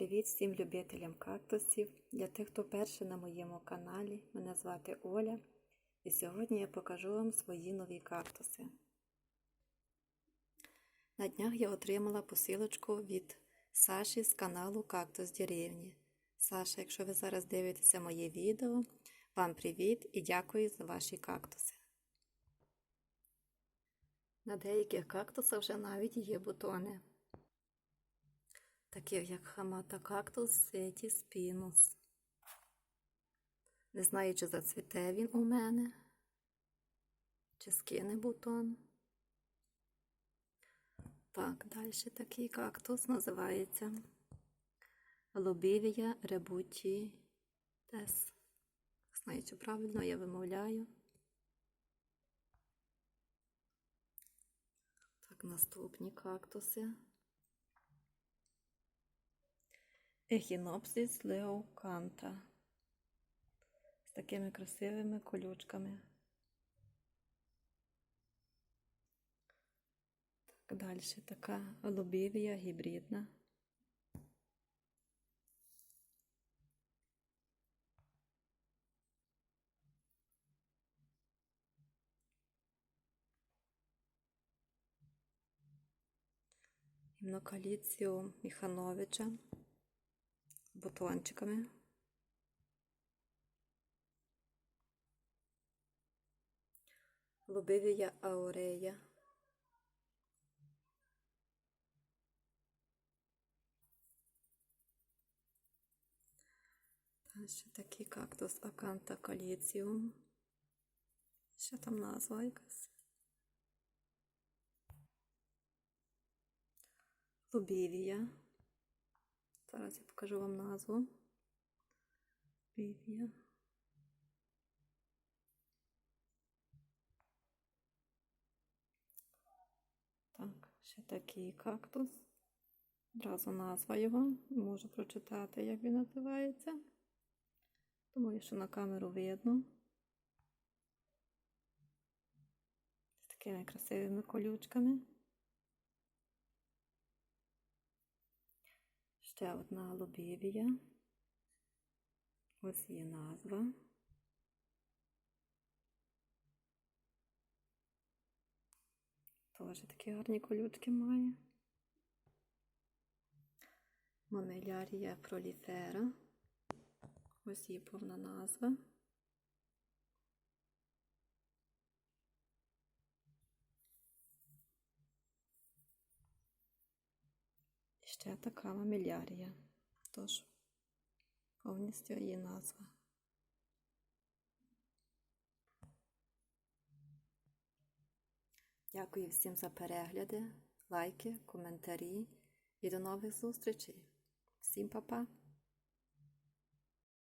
Привіт всім любителям кактусів. Для тих, хто перший на моєму каналі, мене звати Оля, і сьогодні я покажу вам свої нові кактуси. На днях я отримала посилочку від Саші з каналу Кактус Деревні. Саша, якщо ви зараз дивитеся моє відео, вам привіт і дякую за ваші кактуси. На деяких кактусах вже навіть є бутони таких як хамата кактус Сеті Спінус. Не знаю, чи зацвіте він у мене, чи скине бутон. Так, далі такий кактус називається Лобівія Ребуті Тес. Знаю, чи правильно я вимовляю. Так, наступні кактуси. Ехінопсис леоканта з такими красивими колючками. Так, далі така лобівія гібридна. Гімнокаліціо Міхановича бутончиками. Лобивія аурея. Далі такий кактус Аканта каліціум. Що там назва якась? Лобівія. Зараз я покажу вам назву. Бівія. Так, ще такий кактус. Одразу назва його. Можу прочитати, як він називається. Думаю, що на камеру видно. З такими красивими колючками. Ще одна лобівія. Ось є назва. Теж такі гарні колючки має. Мамелярія проліфера. Ось її повна назва. Ще така мамілярія. Тож повністю її назва. Дякую всім за перегляди, лайки, коментарі і до нових зустрічей. Всім па-па!